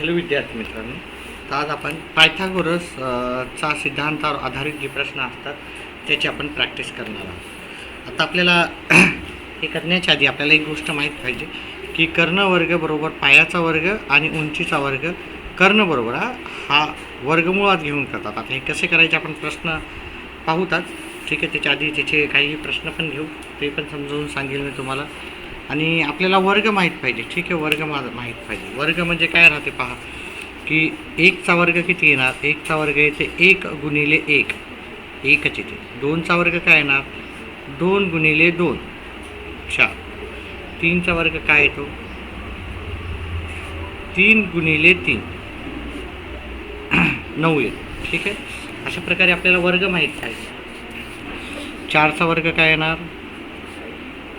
Hello विद्यार्थी मित्रांनो तर आज आपण पायथागोरस चा सिद्धांतावर आधारित जे प्रश्न असतात त्याची आपण प्रॅक्टिस करणार आहोत. आता आपल्याला हे करण्याच्या आधी आपल्याला एक गोष्ट माहीत पाहिजे की कर्ण वर्ग बरोबर पायाचा वर्ग आणि उंचीचा वर्ग कर्ण बरोबर हा हा वर्गमुळात घेऊन करतात. आता हे कसे करायचे आपण प्रश्न पाहूतात. ठीक आहे त्याच्या आधी त्याचे काही प्रश्न पण घेऊ ते पण समजावून सांगेल मी तुम्हाला. आणि आपल्याला वर्ग माहीत पाहिजे. ठीक आहे वर्ग मा माहीत पाहिजे. वर्ग म्हणजे काय राहते पहा की एकचा वर्ग किती येणार? एकचा वर्ग येते एक गुणिले एक. एकच येते. दोनचा वर्ग काय येणार? दोन गुणिले दोन. चार तीनचा वर्ग काय येतो? तीन गुणिले तीन. नऊ येतो. ठीक आहे? अशा प्रकारे आपल्याला वर्ग माहीत पाहिजे. चारचा वर्ग काय येणार?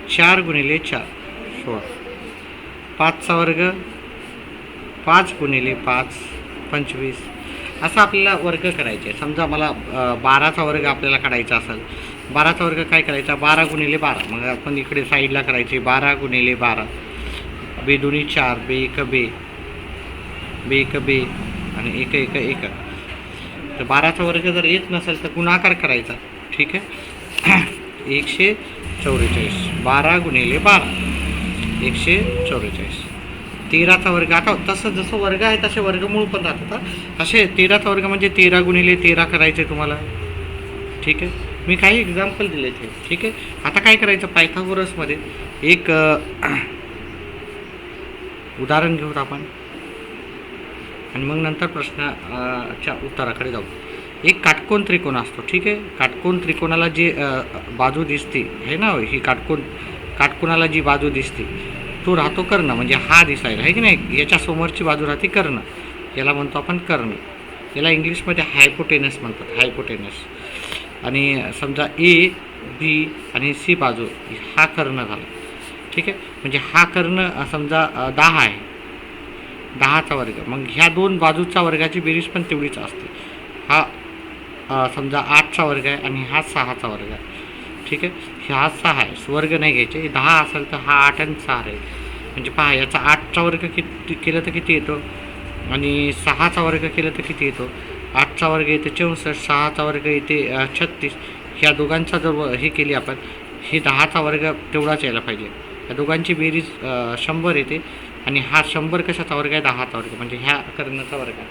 चार गुणिले चार. सोळा पाचचा वर्ग पाच गुणिले पाच पंचवीस. असा आपल्याला वर्ग करायचे आहे समजा मला बाराचा वर्ग आपल्याला काढायचा असेल. बाराचा वर्ग काय करायचा? बारा गुणिले बारा. मग आपण इकडे साईडला करायचे. बारा गुणिले बारा. बे दोन्ही चार बे एक बे. बे एक बे. आणि एक एक एक. तर बाराचा वर्ग जर येत नसेल तर गुणाकार करायचा. ठीक आहे? एकशे चौवेचाळीस. बारा गुणिले बारा. एकशे चौवेचाळीस. तेराचा वर्ग आता तसं जसं वर्ग आहे तसे वर्गमूळ पण राहतात होता असे तेराचा वर्ग म्हणजे तेरा गुणिले तेरा करायचे तुम्हाला. ठीक आहे? मी काही एक्झाम्पल दिले ते ठीक आहे? आता काय करायचं? पायथागोरसमध्ये एक उदाहरण घेऊत आपण. आणि मग नंतर प्रश्नाच्या उत्तराकडे जाऊ. एक काटकोन त्रिकोण असतो. ठीक आहे? काटकोन त्रिकोणाला जी बाजू दिसते आहे ना? ही काटकोन काटकुणाला जी बाजू दिसते तो राहतो कर्ण म्हणजे हा दिसायला आहे की नाही? याच्या समोरची बाजू राहते कर्ण. याला म्हणतो आपण कर्ण. याला इंग्लिशमध्ये हायपोटेनस म्हणतात हायपोटेनस आणि समजा ए बी आणि सी बाजू हा कर्ण झाला. ठीक आहे? म्हणजे हा कर्ण समजा दहा आहे. दहाचा वर्ग. मग ह्या दोन बाजूचा वर्गाची बेरीज पण तेवढीच असते. हा समजा आठचा वर्ग आहे आणि हा सहाचा वर्ग आहे. ठीक आहे? हा सहा आहे. वर्ग नाही घ्यायचे. दहा असेल तर हा आठ आणि सहा राहील म्हणजे पहा याचा आठचा वर्ग किती केलं तर किती येतो? आणि सहाचा वर्ग केला तर किती येतो? आठचा वर्ग येते चौसष्ट सहाचा वर्ग येते छत्तीस. ह्या दोघांचा जर हे केली आपण हे दहाचा वर्ग तेवढाच यायला पाहिजे. या दोघांची बेरीज शंभर येते. आणि हा शंभर कशाचा वर्ग आहे? दहाचा वर्ग. म्हणजे ह्या कर्णाचा वर्ग आहे.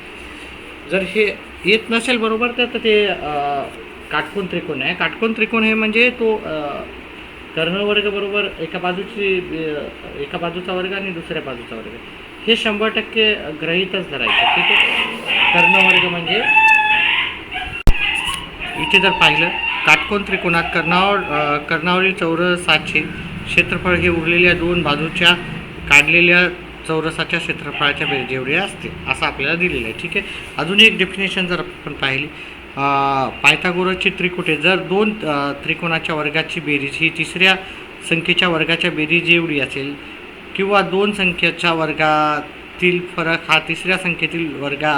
जर हे येत नसेल बरोबर तर ते काटकोण काटकोन त्रिकोण आहे. काटकोन त्रिकोण हे म्हणजे तो अ, कर्णवर्ग बरोबर एका बाजूची एका बाजूचा वर्ग आणि दुसऱ्या बाजूचा वर्ग. हे शंभर टक्के ग्रहितच धरायचं ठीक आहे? कर्णवर्ग म्हणजे इथे जर पाहिलं काटकोन त्रिकोणात कर्णावर कर्णावरील चौरसाचे क्षेत्रफळ हे उरलेल्या दोन बाजूच्या काढलेल्या चौरसाच्या क्षेत्रफळाच्या बेरजेवढे असते असं आपल्याला दिलेलं आहे ठीक आहे? अजून एक डेफिनेशन जर आपण पाहिली पायथागोरसची त्रिकुटे जर दोन त्रिकोणाच्या वर्गाची बेरीज ही तिसऱ्या संख्येच्या वर्गाच्या बेरीज एवढी असेल किंवा दोन संख्येच्या वर्गातील फरक हा तिसऱ्या संख्येतील वर्गा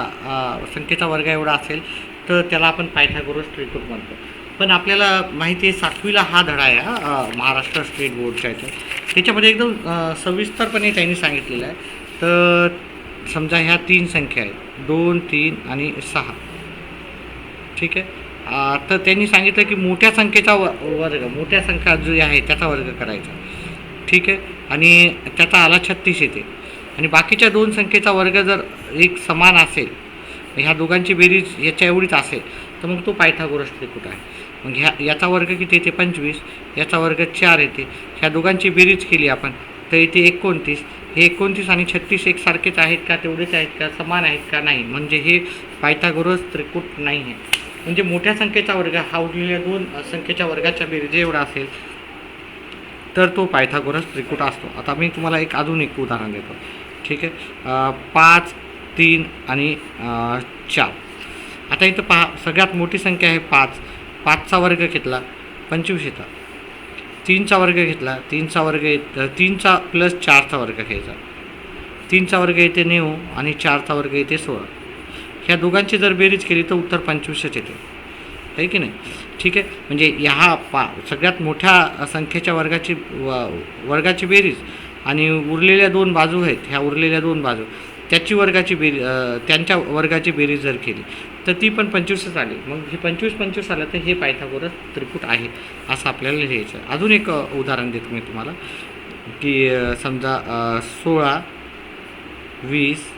संख्येचा वर्ग एवढा असेल तर त्याला आपण पायथागोरस त्रिकूट म्हणतो. पण आपल्याला माहिती आहे सातवीला हा धडा आहे हा महाराष्ट्र स्टेट बोर्डच्या याच्यात त्याच्यामध्ये एकदम सविस्तरपणे त्यांनी सांगितलेलं आहे. तर समजा ह्या तीन संख्या आहेत. दोन तीन आणि सहा. ठीक आहे. तर त्यांनी सांगितलं की मोठ्या संख्येचा व वर्ग मोठ्या संख्या जो आहे त्याचा वर्ग करायचा. ठीक आहे. आणि त्याचा आला छत्तीस येते. आणि बाकीच्या दोन संख्येचा वर्ग जर एक समान असेल ह्या दोघांची बेरीज याच्या एवढीच असेल तर मग तो पायथागोरस त्रिकूट आहे? मग ह्या याचा वर्ग किती येते? पंचवीस. याचा वर्ग चार येते. ह्या दोघांची बेरीज केली आपण तर इथे एकोणतीस. हे एकोणतीस आणि छत्तीस एकसारखेच आहेत का? तेवढेच आहेत का? समान आहेत का? नाही. म्हणजे हे पायथागोरस त्रिकूट नाही आहे. म्हणजे मोठ्या संख्येचा वर्ग हा उरलेल्या दोन संख्येच्या वर्गाच्या बेरीज एवढा असेल तर तो पायथागोरस त्रिकूट असतो. आता मी तुम्हाला एक अजून एक उदाहरण देतो. ठीक आहे? पाच तीन आणि चार. आता इथं पहा सगळ्यात मोठी संख्या आहे पाच. पाचचा वर्ग घेतला पंचवीस येतात तीनचा वर्ग घेतला तीनचा वर्ग येत तीनचा प्लस चारचा वर्ग घ्यायचा. तीनचा वर्ग येते नेऊ आणि चारचा वर्ग येते सोळा. ह्या दोघांची जर बेरीज केली तर उत्तर पंचवीसच येते. आहे की नाही? ठीक आहे? म्हणजे ह्या पा सगळ्यात मोठ्या संख्येच्या वर्गाची व वर्गाची बेरीज आणि उरलेल्या दोन बाजू आहेत ह्या उरलेल्या दोन बाजू त्याची वर्गाची बेरी त्यांच्या वर्गाची बेरीज जर केली तर ती पण पंचवीसच आली. मग हे पंचवीस पंचवीस आलं तर हे पायथागोरस त्रिकूट आहे असं आपल्याला लिहायचं आहे. अजून एक उदाहरण देतो मी तुम्हाला की समजा सोळा वीस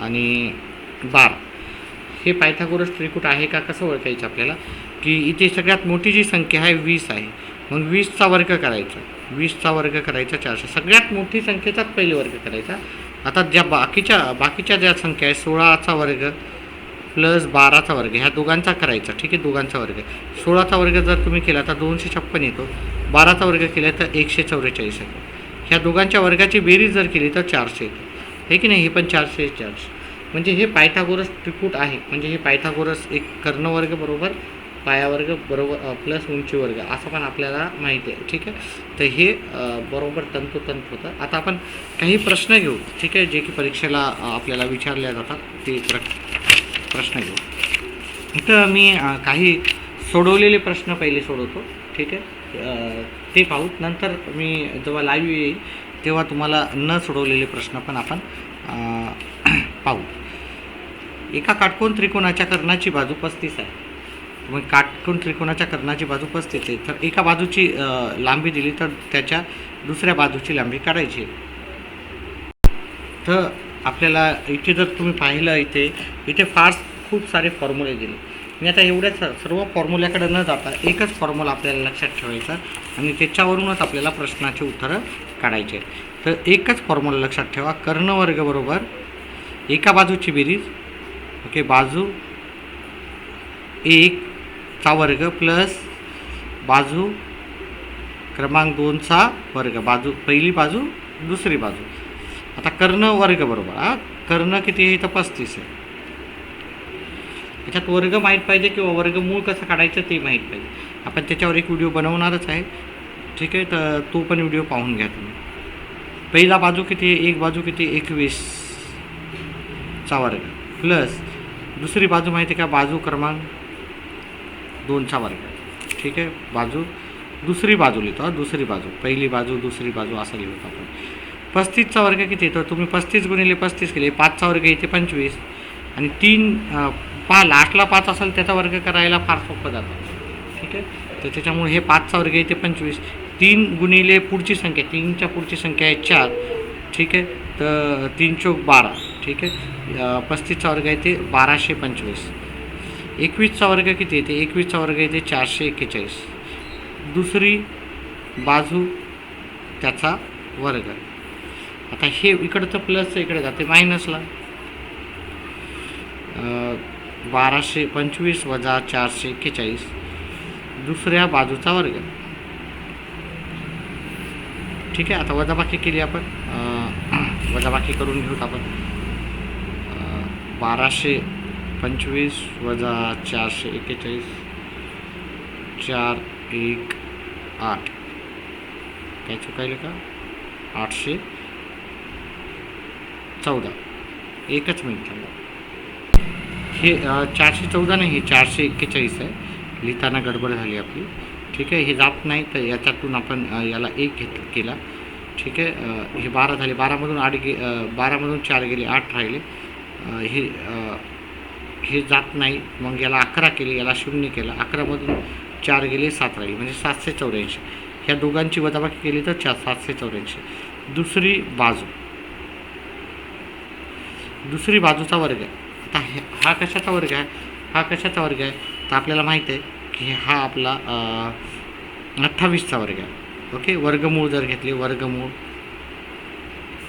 आणि बारा. हे पायथागोरस त्रिकूट आहे का? कसं ओळखायचं आपल्याला? की इथे सगळ्यात मोठी जी संख्या आहे वीस आहे. मग वीसचा वर्ग करायचा. वीसचा वर्ग करायचा चारशे. सगळ्यात मोठी संख्येचाच पहिले वर्ग करायचा. आता ज्या बाकीच्या बाकीच्या ज्या संख्या आहे सोळाचा वर्ग प्लस बाराचा वर्ग ह्या दोघांचा करायचा. ठीक आहे दोघांचा वर्ग. सोळाचा वर्ग जर तुम्ही केला तर दोनशे छप्पन येतो. बाराचा वर्ग केला तर एकशे चौवेचाळीस येतो. ह्या दोघांच्या वर्गाची बेरीज जर केली तर चारशे येतो. हे की नाही? हे पण चारशे चारशे. म्हणजे हे पायथागोरस त्रिकूट आहे. म्हणजे हे पायथागोरस एक कर्णवर्ग बरोबर पायावर्ग बरोबर प्लस उंची वर्ग असं पण आपल्याला माहिती आहे. ठीक आहे? तर हे बरोबर तंतोतंत होतं. आता आपण काही प्रश्न घेऊ. ठीक आहे? जे की परीक्षेला आपल्याला विचारल्या जातात ते प्र प्रश्न घेऊ. इथं मी काही सोडवलेले प्रश्न पहिले सोडवतो. ठीक आहे? ते पाहू. नंतर मी जेव्हा लाईव्ह येईल तेव्हा तुम्हाला न सोडवलेले प्रश्न पण आपण पाहू. एका काटकोन त्रिकोणाच्या कर्णाची बाजू पस्तीस आहे. मग काटकोन त्रिकोणाच्या कर्णाची बाजू पस्तीस आहे. तर एका बाजूची लांबी दिली तर त्याच्या दुसऱ्या बाजूची लांबी काढायची तर आपल्याला इथे जर तुम्ही पाहिलं इथे इथे फार खूप सारे फॉर्म्युले दिले. मी आता एवढ्याच सर्व फॉर्म्युल्याकडे न जाता एकच फॉर्म्युला आपल्याला लक्षात ठेवायचा आणि त्याच्यावरूनच आपल्याला प्रश्नाची उत्तरं काढायचे आहेत. तर एकच फॉर्म्युला लक्षात ठेवा. कर्णवर्ग बरोबर एका बाजूची बेरीज ओके बाजू. एक चा वर्ग प्लस बाजू. क्रमांक दोनचा वर्ग बाजू. पहिली बाजू दुसरी बाजू. आता कर्ण वर्ग बरोबर हा? कर्ण किती आहे तर पस्तीस आहे. याच्यात वर्ग माहीत पाहिजे किंवा वर्गमूळ कसं काढायचं ते माहीत पाहिजे. आपण त्याच्यावर एक व्हिडिओ बनवणारच आहे. ठीक आहे? तर तो पण व्हिडिओ पाहून घ्या तुम्ही. पहिला बाजू किती आहे? एक बाजू किती एकवीसचा वर्ग. प्लस दुसरी बाजू माहिती आहे का? बाजू क्रमांक दोनचा वर्ग. ठीक आहे? बाजू दुसरी बाजू लिहितो दुसरी बाजू. पहिली बाजू दुसरी बाजू असं लिहितो आपण. पस्तीसचा वर्ग किती येतो? तुम्ही पस्तीस गुणिले पस्तीस केले पाचचा वर्ग येते पंचवीस. आणि तीन पा लास्टला पाच असेल त्याचा वर्ग करायला फार सोपं जातं. ठीक आहे? तर त्याच्यामुळे हे पाचचा वर्ग येते पंचवीस. तीन गुणिले पुढची संख्या तीनच्या पुढची संख्या आहे चार. ठीक आहे? तर तीन चौक बारा. ठीक आहे? पस्तीसचा वर्ग येते बाराशे पंचवीस. एकवीसचा वर्ग किती येते एकवीसचा वर्ग येते चारशे एक्केचाळीस. दुसरी बाजू त्याचा वर्ग. आता हे इकडचं प्लस इकडे जाते मायनसला बाराशे पंचवीस वजा चारशे एक्केचाळीस. दुसऱ्या बाजूचा वर्ग. ठीक आहे? आता वजाबाकी केली आपण. वजाबाकी करून घेऊत आपण. बाराशे पंचवीस वजा चारशे एक्केचाळीस चार एक आठ. काय चुकायलं का? आठशे चौदा. एकच मिनिट थांबा. हे चारशे चौदा नाही हे चारशे एक्केचाळीस आहे. लिहिताना गडबड झाली आपली. ठीक आहे हे जात नाही तर याच्यातून आपण याला एक घेत केला. ठीक आहे हे बारा झाले बारामधून आठ गे बारामधून चार गेले आठ राहिले. हे हे जात नाही. मग याला अकरा केले याला शून्य केलं. अकरामधून चार गेले सात राहिले. म्हणजे सातशे चौऱ्याऐंशी. ह्या दोघांची वजाबाकी केली तर चार सातशे चौऱ्याऐंशी. दुसरी बाजू. दुसरी बाजूचा वर्ग आहे. आता हा कशाचा वर्ग आहे? हा कशाचा वर्ग आहे? तर आपल्याला माहीत आहे की हा आपला अठ्ठावीसचा वर्ग आहे. ओके? वर्गमूळ जर घेतले वर्गमूळ.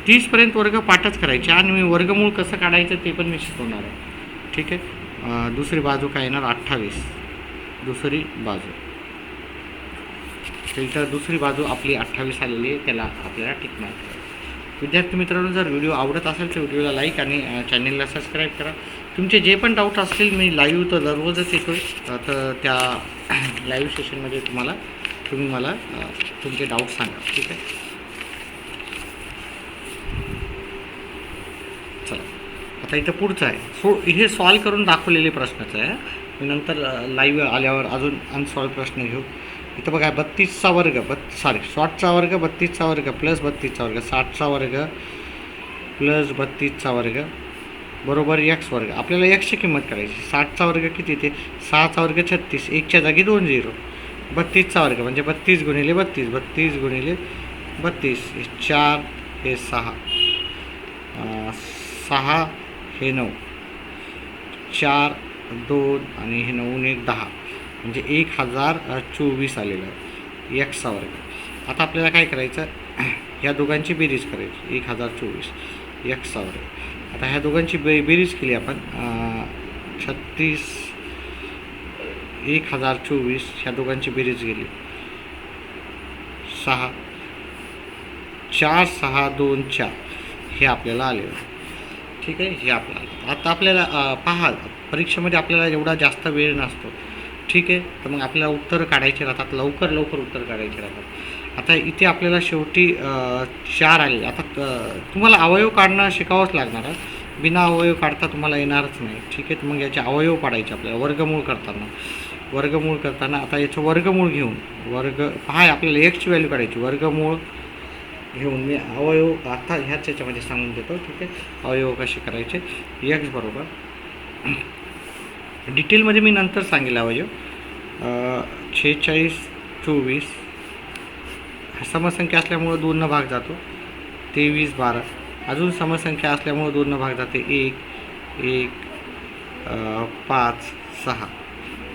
तीसपर्यंत वर्ग पाठच करायचे आणि मी वर्गमूळ कसं काढायचं ते पण मी शिकवणार आहे. ठीक आहे? दुसरी बाजू काय येणार? अठ्ठावीस. दुसरी बाजू. तर दुसरी बाजू आपली अठ्ठावीस आलेली आहे त्याला आपल्याला टिक मार्क विद्यार्थी मित्रांनो जर व्हिडिओ आवडत असेल तर व्हिडिओला लाईक आणि चॅनेलला सबस्क्राईब करा. तुमचे जे पण डाऊट असतील मी लाईव्ह तर दररोजच येतो तर त्या लाईव्ह सेशनमध्ये तुम्हाला तुम्ही मला तुमचे डाऊट सांगा. ठीक आहे चला आता इथं पुढचं आहे. सो हे सॉल्व करून दाखवलेले प्रश्नच आहे. मी नंतर लाईव्ह आल्यावर अजून अनसॉल्व प्रश्न घेऊ. इथं बघा बत्तीसचा वर्ग बत् सॉरी शॉर्टचा वर्ग बत्तीसचा वर्ग प्लस बत्तीसचा वर्ग. साठचा वर्ग प्लस बत्तीसचा वर्ग बरोबर एक्स वर्ग. आपल्याला एक्सची किंमत करायची. साठचा वर्ग किती ते सहाचा वर्ग छत्तीस. एकच्या जागी दोन झिरो बत्तीसचा वर्ग म्हणजे बत्तीस गुणिले बत्तीस. बत्तीस गुणिले बत्तीस. हे चार हे सहा. सहा हे नऊ. चार दोन आणि हे नऊ एक दहा. म्हणजे एक हजार चोवीस आलेलं आहे. एक्सचा वर्ग. आता आपल्याला काय करायचं? ह्या दोघांची बेरीज करायची. एक हजार चोवीस. एक्सचा वर्ग. आता ह्या दोघांची बे बेरीज केली आपण छत्तीस एक हजार चोवीस ह्या दोघांची बेरीज गेली सहा. चार सहा दोन चार. हे आपल्याला आलेलं आहे. ठीक आहे? हे आपल्याला आता आपल्याला पहा परीक्षेमध्ये आपल्याला एवढा जास्त वेळ नसतो. ठीक आहे? तर मग आपल्याला उत्तर काढायचे राहतात. लवकर लवकर उत्तर काढायचे राहतात. आता इथे आपल्याला शेवटी चार आले. आता तुम्हाला अवयव काढणं शिकावंच लागणार आहे. बिना अवयव काढता तुम्हाला येणारच नाही. ठीक आहे? तर मग याचे अवयव पाडायचे आपल्याला. वर्गमूळ करताना. वर्गमूळ करताना आता याचं वर्गमूळ घेऊन वर्ग पहा आपल्याला एक्सची व्हॅल्यू काढायची. वर्गमूळ घेऊन मी अवयव आता ह्याच याच्यामध्ये सांगून देतो ठीक आहे? अवयव कसे करायचे? एक्स बरोबर. डिटेलमध्ये मी नंतर सांगेल अवयव. शेहेचाळीस चोवीस समसंख्या असल्यामुळं दोननं भाग जातो. तेवीस बारा. अजून समसंख्या असल्यामुळं दोननं भाग जाते. एक एक पाच सहा.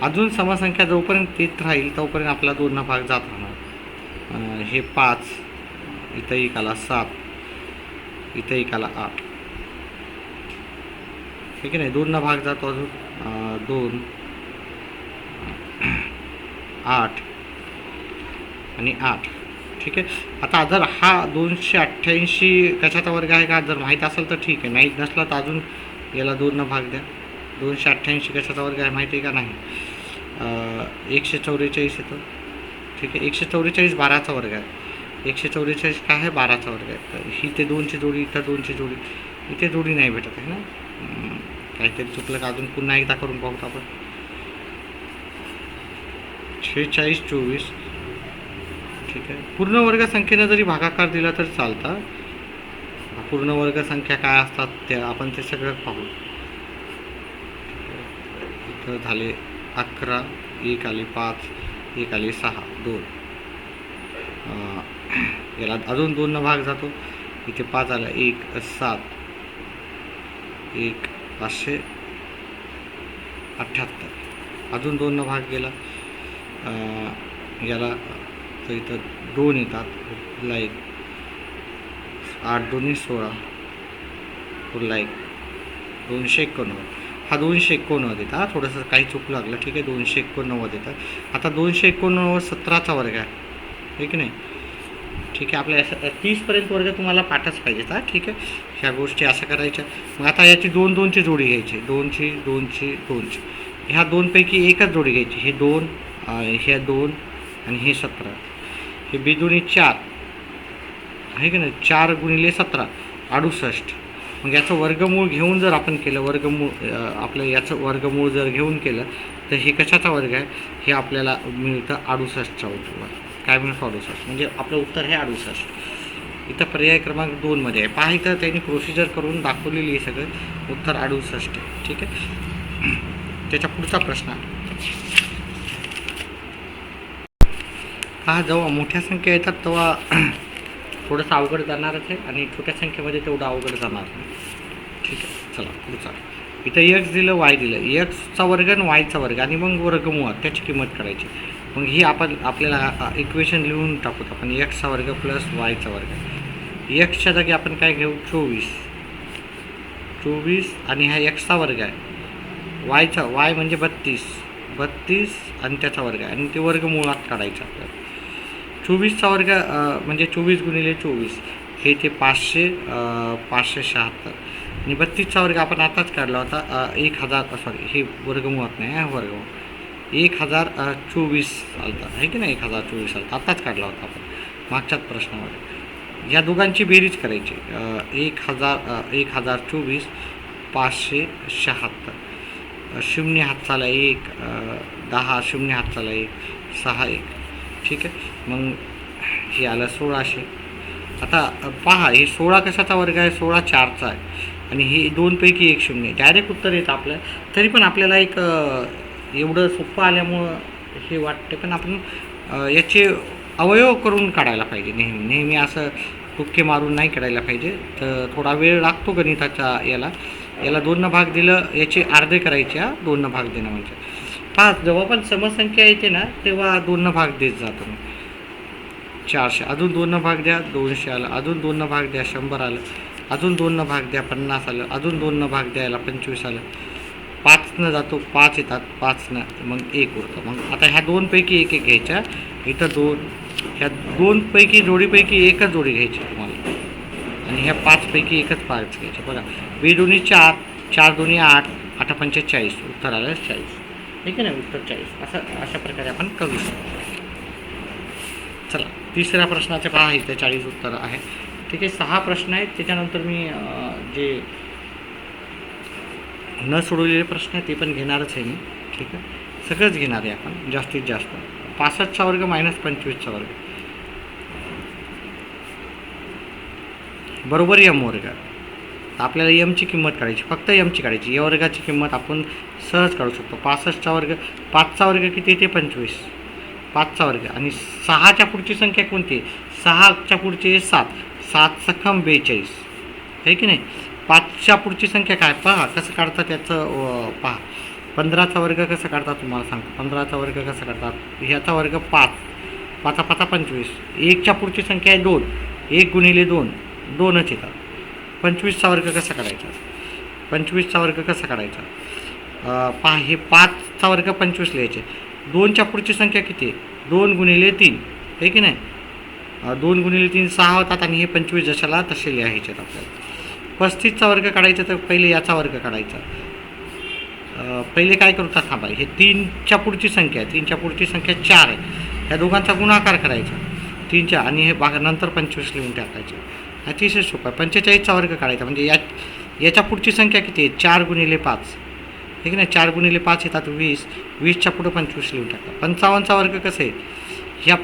अजून समसंख्या जोपर्यंत येत राहील तोपर्यंत आपला दोननं भाग जात राहणार. हे पाच इथं एक आला सात इथं एक आला आठ ठीक आहे नाही दोननं भाग जातो अजून. दोन. आठ. आणि आठ. ठीक आहे? आता जर हा दोनशे अठ्ठ्याऐंशी कशाचा वर्ग आहे का? जर माहीत असेल तर ठीक आहे. नाही नसला तर अजून याला दोननं भाग द्या. दोनशे अठ्ठ्याऐंशी कशाचा वर्ग आहे माहिती आहे का? नाही. एकशे चौवेचाळीस येतो. ठीक आहे? एकशे चौवेचाळीस बाराचा वर्ग आहे. एकशे चौवेचाळीस काय आहे? बाराचा वर्ग आहे. तर ही ते दोनची जोडी इथं दोनची जोडी इथे जोडी नाही भेटत आहे ना? काहीतरी चुकलं का? अजून पुन्हा एकदा करून पाहूत आपण. शेहेचाळीस चोवीस. ठीक आहे. पूर्ण वर्ग संख्येनं जरी भागाकार दिला तर चालतं पूर्ण वर्ग संख्या काय असतात ते आपण ते सगळं पाहू. इथं झाले अकरा एक आली पाच एक आली सहा दोन. याला अजून दोन भाग जातो. इथे पाच आला. एक सात. एक पाचशे अठ्ठ्याहत्तर अजून दोननं भाग गेला. याला तर इथं दोन येतात. पुढला एक आठ दोन्ही सोळा. पुढला एक दोनशे एकोणनव्वद. हा दोनशे एकोणनव्वद येतात. हा थोडंसं काही चूक लागलं. ठीक आहे दोनशे एकोणनव्वद येतात. आता दोनशे एकोणनव्वद सतराचा वर्ग आहे. ठीक की नाही? ठीक आहे आपल्या तीसपर्यंत वर्ग तुम्हाला पाठच पाहिजेत हा ठीक आहे? ह्या गोष्टी असं करायच्या. मग आता याची दोन दोनची जोडी घ्यायची. दोनची दोनची दोनची. ह्या दोनपैकी एकच जोडी घ्यायची. हे दोन ह्या दोन आणि हे सतरा. हे बेदोनी चार. आहे की नाही? चार गुणिले सतरा. अडुसष्ट. मग याचं वर्गमूळ घेऊन जर आपण केलं वर्गमूळ आपलं याचं वर्गमूळ जर घेऊन केलं तर हे कशाचा वर्ग आहे? हे आपल्याला मिळतं अडुसष्टचा उत्तर काय अडुसष्ट म्हणजे आपलं उत्तर हे अडुसष्ट इथं पर्याय क्रमांक दोनमध्ये आहे. पहा इथं त्यांनी प्रोसिजर करून दाखवलेली आहे सगळं. उत्तर अडुसष्ट आहे ठीक आहे? त्याच्या पुढचा प्रश्न. आहे. हा जेव्हा मोठ्या संख्या येतात तेव्हा थोडंसं अवघड जाणारच आहे आणि छोट्या संख्येमध्ये तेवढं अवघड जाणार नाही. ठीक आहे? चला पुढचा इथं एक्स दिलं वाय दिलं. एक्सचा वर्ग आणि वायचा वर्ग आणि मग वर्गमुळात त्याची किंमत करायची. मग ही आपण आपल्याला इक्वेशन लिहून टाकूत. आपण एक्सचा वर्ग प्लस वायचा वर्ग. एक्सच्या जागी आपण काय घेऊ? चोवीस. चोवीस आणि हा एक्सचा वर्ग आहे. वायचा वाय म्हणजे बत्तीस. बत्तीस आणि त्याचा वर्ग आहे. आणि ते वर्ग मुळात काढायचं आपल्याला. चोवीसचा वर्ग म्हणजे चोवीस गुणिले चोवीस. हे ते पाचशे पाचशे शहात्तर. आणि बत्तीसचा वर्ग आपण आताच काढला होता. एक हजार सॉरी हे वर्गमुळात नाही हा वर्गमुळ एक हजार चोवीस आलता आहे की नाही? एक हजार चोवीस आलता आत्ताच काढला होता आपण. मागच्याच प्रश्नामध्ये. या दोघांची बेरीज करायची. एक हजार एक हजार चोवीस पाचशे शहात्तर. शून्य शून्य हातचाला एक दहा शून्य हातचाला एक सहा एक. ठीक आहे? मग हे आलं सोळाशे. आता पहा हे सोळा कशाचा वर्ग आहे? सोळा चारचा आहे. आणि हे दोनपैकी एक शून्य डायरेक्ट उत्तर येतं आपलं तरी पण आपल्याला एक एवढं सोपं आल्यामुळं हे वाटतं. पण आपण याचे अवयव करून काढायला पाहिजे नेहमी. नेहमी असं टुक्के मारून नाही काढायला पाहिजे. तर थोडा वेळ लागतो गणिताच्या याला. याला दोननं भाग दिलं याचे अर्धे करायचे हा. दोननं भाग देणं म्हणजे. पाच जेव्हा पण समसंख्या येते ना तेव्हा दोननं भाग देत जातो मी चारशे अजून दोननं भाग द्या दोनशे आलं. अजून दोननं भाग द्या शंभर आलं. अजून दोननं भाग द्या पन्नास आलं. अजून दोननं भाग द्यायला पंचवीस आलं. पाचनं जातो पाच येतात पाचनं मग एक उरतं. मग आता ह्या दोनपैकी एक एक घ्यायच्या इथं दोन ह्या दोनपैकी जोडीपैकी एकच जोडी घ्यायची तुम्हाला. आणि ह्या पाचपैकी एकच पाच घ्यायच्या बघा बे दोन्ही चार चार दोन्ही आठ आठ पंचे चाळीस उत्तर आलं चाळीस. ठीक आहे ना उत्तर चाळीस. असं अशा प्रकारे आपण करू शकतो. चला तिसऱ्या प्रश्नाचे पहा इथे चाळीस उत्तर आहे. ठीक आहे सहा प्रश्न आहेत. त्याच्यानंतर मी जे न सोडवलेले प्रश्न ते पण घेणारच आहे मी. ठीक आहे? सगळंच घेणार आहे आपण जास्तीत जास्त. पासष्टचा वर्ग मायनस पंचवीसचा वर्ग. बरोबर यम वर्ग. आपल्याला यमची किंमत काढायची फक्त यमची काढायची. या वर्गाची किंमत आपण सहज काढू शकतो. पासष्टचा वर्ग पाचचा वर्ग किती ते? पंचवीस. पाचचा वर्ग. आणि सहाच्या पुढची संख्या कोणती सहाच्या पुढची सात. सात सखम बेचाळीस. आहे की नाही? पाचच्या पुढची संख्या काय? पहा कसं काढतात त्याचं पहा. पंधराचा वर्ग कसं काढतात तुम्हाला सांगतो. पंधराचा वर्ग कसं काढतात? ह्याचा वर्ग पाच. पाचा पाचा पंचवीस. एकच्या पुढची संख्या आहे दोन. एक गुणिले दोन. दोनच येतात. पंचवीसचा वर्ग कसा काढायचा? पंचवीसचा वर्ग कसा काढायचा? पहा हे पाचचा वर्ग पंचवीस लिहायचे. दोनच्या पुढची संख्या किती? आहे दोन गुणिले तीन. आहे की नाही? दोन गुणिले तीन सहा होतात आणि हे पंचवीस जशाला तसे लिहायचे आहेत आपल्याला. पस्तीसचा वर्ग काढायचा तर पहिले याचा वर्ग काढायचा. पहिले काय करतात थांबा. हे तीनच्या पुढची संख्या आहे. तीनच्या पुढची संख्या चार आहे. या दोघांचा गुणाकार करायचा. तीनच्या आणि हे बाग नंतर पंचवीस लिहून टाकायचे. अतिशय सोपं आहे. पंचेचाळीसचा वर्ग काढायचा. म्हणजे या याच्या पुढची संख्या किती आहे? चार गुणिले पाच. ठीक आहे ना? चार गुणिले पाच येतात वीस. वीसच्या पुढं पंचवीस लिहून टाका. पंचावन्नचा वर्ग कसं आहे? ह्या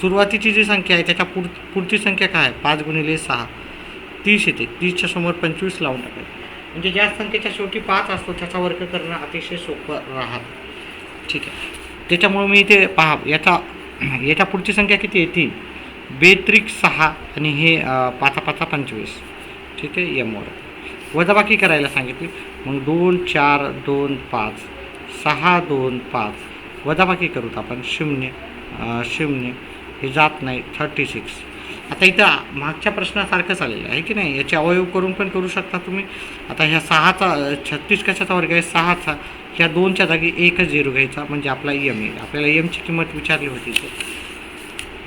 सुरुवातीची जी संख्या आहे त्याच्या पुढ पुढची संख्या काय आहे? पाच गुणिले सहा. तीस येते. तीसच्या समोर पंचवीस लावून टाकायचं. म्हणजे ज्या संख्येच्या शेवटी पाच असतो त्याचा वर्ग करणं अतिशय सोपं राहत. ठीक आहे. त्याच्यामुळे मी इथे पहा याचा याच्या पुढची संख्या किती आहे? तीन. बेत्रिक सहा आणि हे पाचा पाचा पंचवीस. ठीक आहे? यमवर वजाबाकी करायला सांगितली. मग दोन चार दोन पाच. सहा दोन पाच. वजाबाकी करूत आपण शून्य. शून्य. हे जात नाही. Thirty six. आता इथं मागच्या प्रश्नासारखंच आलेलं आहे की नाही? याचे अवयव करून पण करू शकता तुम्ही. आता ह्या सहाचा छत्तीस कशाचा वर्ग आहे? सहाचा. ह्या दोनच्या जागी एकच झिरो घ्यायचा म्हणजे आपला यम येईल. आपल्याला यमची किंमत विचारली होती इथे.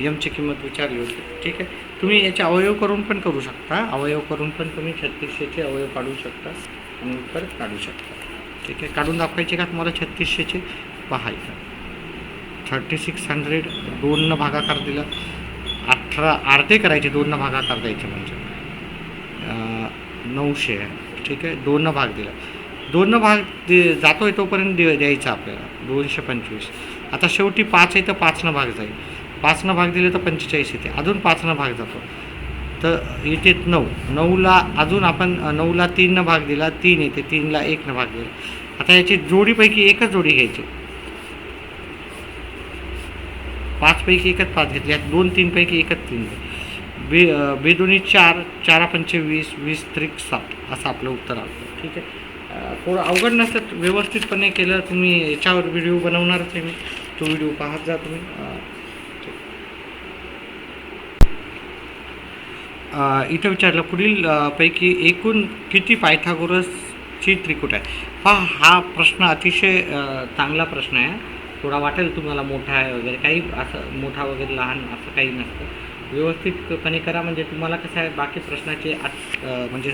यमची किंमत विचारली होती. ठीक आहे? तुम्ही याचे अवयव करून पण करू शकता. अवयव करून पण तुम्ही छत्तीसशेचे अवयव काढू शकता आणि उत्तर काढू शकता. ठीक आहे? काढून दाखवायचे का तुम्हाला छत्तीसशेचे? पाहायचं थर्टी सिक्स हंड्रेड दोननं भागाकार दिला. अठरा अर्धे करायचे दोननं भागाकार द्यायचे म्हणजे. नऊशे ठीक आहे दोननं भाग दिला. दोननं भाग दे आहे तोपर्यंत दे द्यायचा आपल्याला दोनशे पंचवीस. आता शेवटी पाच आहे तर पाचनं भाग जाईल. पाचनं भाग दिले तर पंचेचाळीस येते अजून पाचनं भाग जातो. तर येते नऊ. नऊला अजून आपण नऊला तीननं भाग दिला तीन येते तीनला एकनं भाग दिला. आता याची जोडीपैकी एकच जोडी घ्यायची. पाचपैकी एकच पाच घेतली आहेत. दोन तीनपैकी एकच तीन बे बेदोनी चार चारा पंचे वीस वीस त्रिक सात असं आपलं उत्तर आलं. ठीक आहे? थोडं अवघड नसतं व्यवस्थितपणे केलं तुम्ही याच्यावर व्हिडिओ बनवणारच आहे मी. तो व्हिडिओ पाहत जा तुम्ही. इथं विचारलं पुढील पैकी एकूण किती पायथागोरसची त्रिकूट आहे? पहा हा प्रश्न अतिशय चांगला प्रश्न आहे. थोडा वाटेल तुम्हाला मोठा आहे वगैरे काही असं मोठा वगैरे लहान असं काही नसतं. व्यवस्थितपणे करा म्हणजे तुम्हाला कसं आहे बाकी प्रश्नाचे आज म्हणजे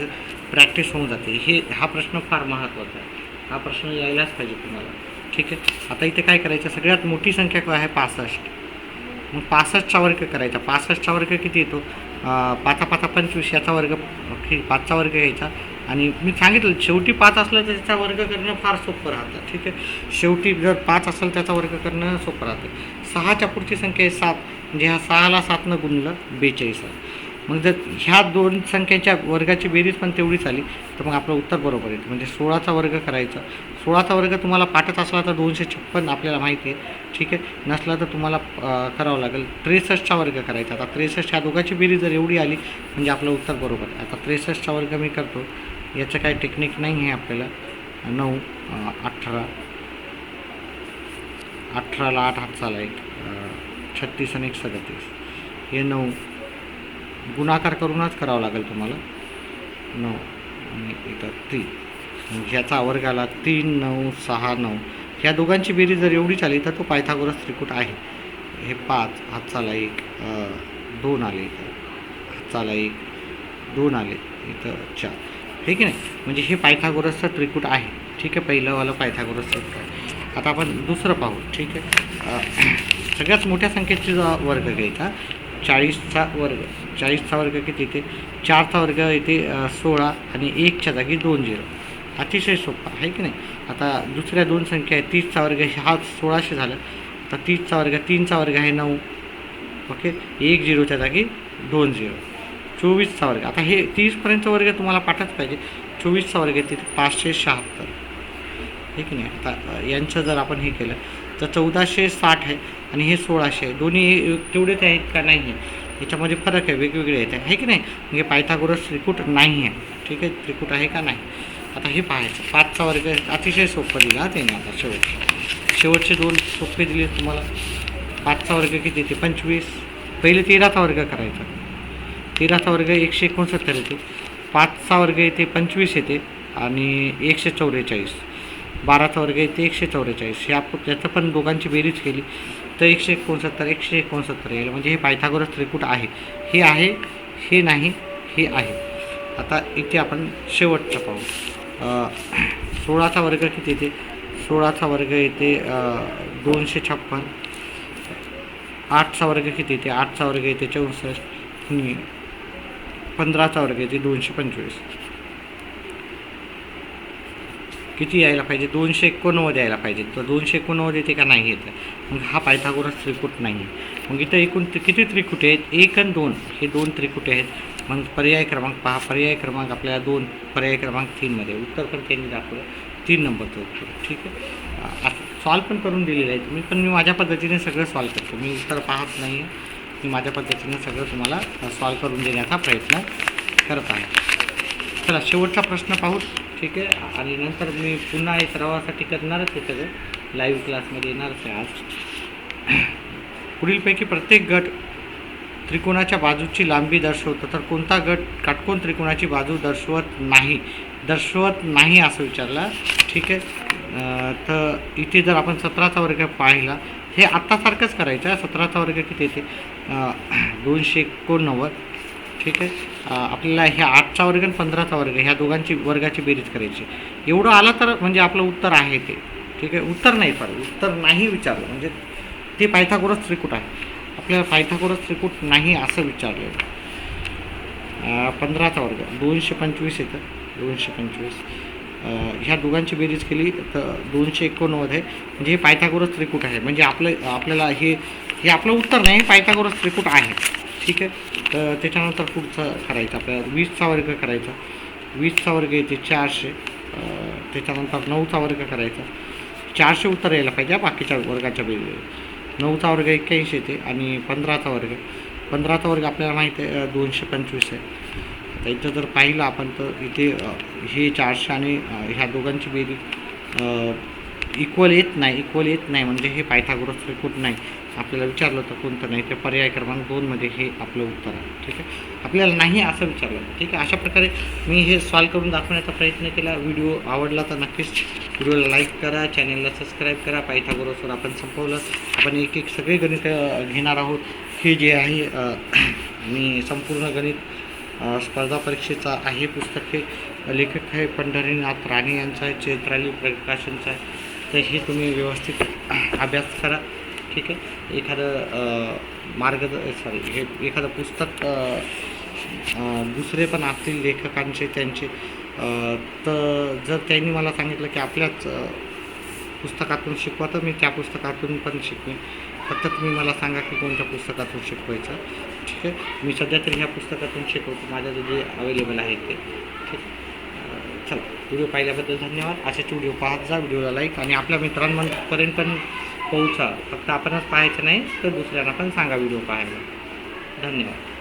प्रॅक्टिस होऊन जाते. हे हा प्रश्न फार महत्त्वाचा आहे. हा प्रश्न यायलाच पाहिजे तुम्हाला. ठीक आहे? आता इथे काय करायचं सगळ्यात मोठी संख्या काय आहे? पासष्ट. मग पासष्टचा वर्ग करायचा. पासष्टचा वर्ग किती येतो? पाचा पाचा पंचवीस याचा वर्ग पाचचा वर्ग घ्यायचा. आणि मी सांगितलं शेवटी पाच असलं तर त्याचा वर्ग करणं फार सोपं राहतं. ठीक आहे? शेवटी जर पाच असेल त्याचा वर्ग करणं सोपं राहतं. सहाच्या पुढची संख्या आहे सात. म्हणजे ह्या सहाला सातनं गुणलं बेचाळीस मग जर ह्या दोन संख्येच्या वर्गाची बेरीज पण तेवढीच आली तर मग आपलं उत्तर बरोबर येतं. म्हणजे सोळाचा वर्ग करायचा. सोळाचा वर्ग तुम्हाला पाठत असला तर दोनशे छप्पन आपल्याला माहिती आहे. ठीक आहे? नसला तर तुम्हाला करावं लागेल. त्रेसष्टचा वर्ग करायचा. आता त्रेसष्ट ह्या दोघांची बेरीज जर एवढी आली म्हणजे आपलं उत्तर बरोबर आहे. आता त्रेसष्टचा वर्ग मी करतो. याचं काही टेक्निक नाही आहे आपल्याला. नऊ अठरा. अठराला आठ हात चाला एक छत्तीस आणि एक सदतीस. हे नऊ. गुणाकार करूनच करावं लागेल तुम्हाला. नऊ आणि इथं तीन. ह्याचा वर्गाला तीन नऊ सहा नऊ. ह्या दोघांची बेरीज जर एवढीच आली तर तो पायथागोरस त्रिकूट आहे. हे पाच हातचाला एक दोन आले. इथं हातचाला एक दोन आले. इथं चार. ठीक आहे नाही म्हणजे हे पायथागोरसचं त्रिकूट आहे. ठीक आहे पहिलंवालं पायथागोरस त्रिकूट आहे. आता आपण दुसरं पाहू. ठीक आहे? सगळ्यात मोठ्या संख्येची जो वर्ग घ्यायचा चाळीसचा वर्ग. चाळीसचा वर्ग किती येते? चारचा वर्ग येते सोळा आणि एकच्या जागी दोन झिरो. अतिशय सोपा आहे की नाही? आता दुसऱ्या दोन संख्या आहे तीसचा वर्ग हा सोळाशे झालं. आता तीसचा वर्ग तीनचा वर्ग आहे नऊ. ओके? एक झिरोच्या जागी दोन झिरो. चोवीसचा वर्ग. आता हे तीसपर्यंतचा वर्ग तुम्हाला पाठच पाहिजे. चोवीसचा वर्ग तिथे पाचशे शहात्तर. हे की नाही? आता यांचं जर आपण हे केलं तर चौदाशे साठ आहे आणि हे सोळाशे आहे. दोन्ही तेवढेच आहेत का नाही आहे? याच्यामध्ये फरक आहे वेगवेगळे आहेत. आहे की नाही? म्हणजे पायथागोरस त्रिकूट नाही आहे. ठीक आहे? त्रिकूट आहे का नाही? आता हे पाहायचं. पाचचा वर्ग अतिशय सोपं दिला त्याने आता शेवटचे. शेवटचे दोन सोपे दिले तुम्हाला. पाचचा वर्ग किती? ते पंचवीस. पहिले तेराचा वर्ग करायचा. तेराचा वर्ग एकशे एकोणसत्तर येते. पाचचा वर्ग येते पंचवीस येते आणि एकशे चौवेचाळीस. बाराचा वर्ग येते एकशे चौवेचाळीस. हे त्याचं पण दोघांची बेरीज केली तर एकशे एकोणसत्तर एकशे एकोणसत्तर येईल म्हणजे हे पायथागोरस त्रिकूट आहे. हे आहे हे नाही हे आहे. आता इथे आपण शेवटचं पाहू. सोळाचा वर्ग किती येते? सोळाचा वर्ग येते दोनशे छप्पन. आठचा वर्ग किती येते? आठचा वर्ग येते चौसष्ट. पंधराचा वर्ग येते दोनशे पंचवीस. किती यायला पाहिजे? दोनशे एकोणनव्वद यायला पाहिजे. तर दोनशे एकोणनव्वद येते का नाही येतं? मग हा पायथागोरस त्रिकूट नाही. आहे मग इथं एकूण त्रि- किती त्रिकुटे आहेत? एक आणि दोन. हे दोन त्रिकुटे आहेत. मग पर्याय क्रमांक पहा. पर्याय क्रमांक आपल्याला दोन पर्याय क्रमांक तीनमध्ये उत्तर पण त्यांनी दाखवलं. तीन नंबरचं उत्तर. ठीक आहे? सॉल्व पण करून दिलेलं आहे. मी पण मी माझ्या पद्धतीने सगळं सॉल्व करतो. मी उत्तर पाहत नाही आहे मी माझ्या पद्धतीनं सगळं तुम्हाला सॉल्व करून देण्याचा प्रयत्न करत आहे. चला शेवटचा प्रश्न पाहू. ठीक आहे. आणि नंतर मी पुन्हा एक सरावासाठी करणारच आहे सगळं. लाईव्ह क्लासमध्ये येणारच आहे आज. पुढीलपैकी प्रत्येक गट त्रिकोणाच्या बाजूची लांबी दर्शवतो. तर कोणता गट काटकोन त्रिकोणाची बाजू दर्शवत नाही? दर्शवत नाही असं विचारला. ठीक आहे. तर इथे जर आपण सतराचा वर्ग पाहिला हे आत्तासारखंच करायचं आहे. सतराचा वर्ग किती येते दोनशे एकोणनव्वद. ठीक आहे? आपल्याला ह्या आठचा वर्ग आणि पंधराचा वर्ग ह्या दोघांची वर्गाची बेरीज करायची. एवढं आलं तर म्हणजे आपलं उत्तर आहे ते. ठीक आहे? उत्तर नाही पाहिजे उत्तर नाही विचारलं. म्हणजे ते पायथागोरस त्रिकूट आहे. आपल्याला पायथागोरस त्रिकूट नाही असं विचारलं पंधराचा वर्ग. दोनशे पंचवीस येतं. दोनशे पंचवीस. ह्या दोघांची बेरीज केली तर दोनशे एकोणनव्वद आहे. म्हणजे हे पायथागोरस त्रिकूट आहे. म्हणजे आपलं आपल्याला हे हे आपलं उत्तर नाही पायथागोरस त्रिकूट आहे. ठीक आहे? तर त्याच्यानंतर पुढचं करायचं आपल्याला. वीसचा वर्ग करायचा. वीसचा वर्ग येते चारशे. त्याच्यानंतर नऊचा वर्ग करायचा. चारशे उत्तर यायला पाहिजे बाकीच्या वर्गाच्या बेरीज नऊचा वर्ग एक्क्याऐंशी येते आणि पंधराचा वर्ग. पंधराचा वर्ग आपल्याला माहिती आहे दोनशे पंचवीस आहे. त्यांचं इथं जर पाहिलं आपण तर इथे हे चारशे आणि ह्या दोघांची बेरीज इक्वल येत नाही इक्वल येत नाही म्हणजे हे पायथागोरस त्रिकूट नाही. आपल्याला विचारलं तर कोणतं नाही ते पर्याय क्रमांक दोनमध्ये हे आपलं उत्तर आहे. ठीक आहे? आपल्याला नाही असं विचारलं. ठीक आहे? अशा प्रकारे मी हे सॉल्व करून दाखवण्याचा प्रयत्न केला. व्हिडिओ आवडला तर नक्कीच व्हिडिओला लाईक करा चॅनलला सबस्क्राईब करा. पायथागोरसवर आपण संपवलं. आपण एक एक सगळे गणित घेणार आहोत. हे जे आहे मी संपूर्ण गणित स्पर्धा परीक्षेचा आहे पुस्तक हे. लेखक आहे पंढरीनाथ राणे यांचं आहे चैत्राली प्रकाशनचं आहे. तर हे तुम्ही व्यवस्थित अभ्यास करा. ठीक आहे? एखादं मार्ग सॉरी हे एखादं पुस्तक दुसरे पण असतील लेखकांचे त्यांचे. तर जर त्यांनी मला सांगितलं की आपल्याच पुस्तकातून शिकवा तर मी त्या पुस्तकातून पण शिकवेन. फक्त तुम्ही मला सांगा की कोणत्या पुस्तकातून शिकवायचं. ठीक आहे. मी सध्या तरी ह्या पुस्तकातून शिकवतो. माझ्या जे अवेलेबल आहे ते. ठीक चला. व्हिडिओ पाहिल्याबद्दल धन्यवाद. असेच व्हिडिओ पाहत जा. व्हिडिओला लाईक आणि आपल्या मित्रांपर्यंत पण पोहोचा. फक्त आपणच पाहायचं नाही तर दुसऱ्यांना पण सांगा व्हिडिओ पाहायला. धन्यवाद.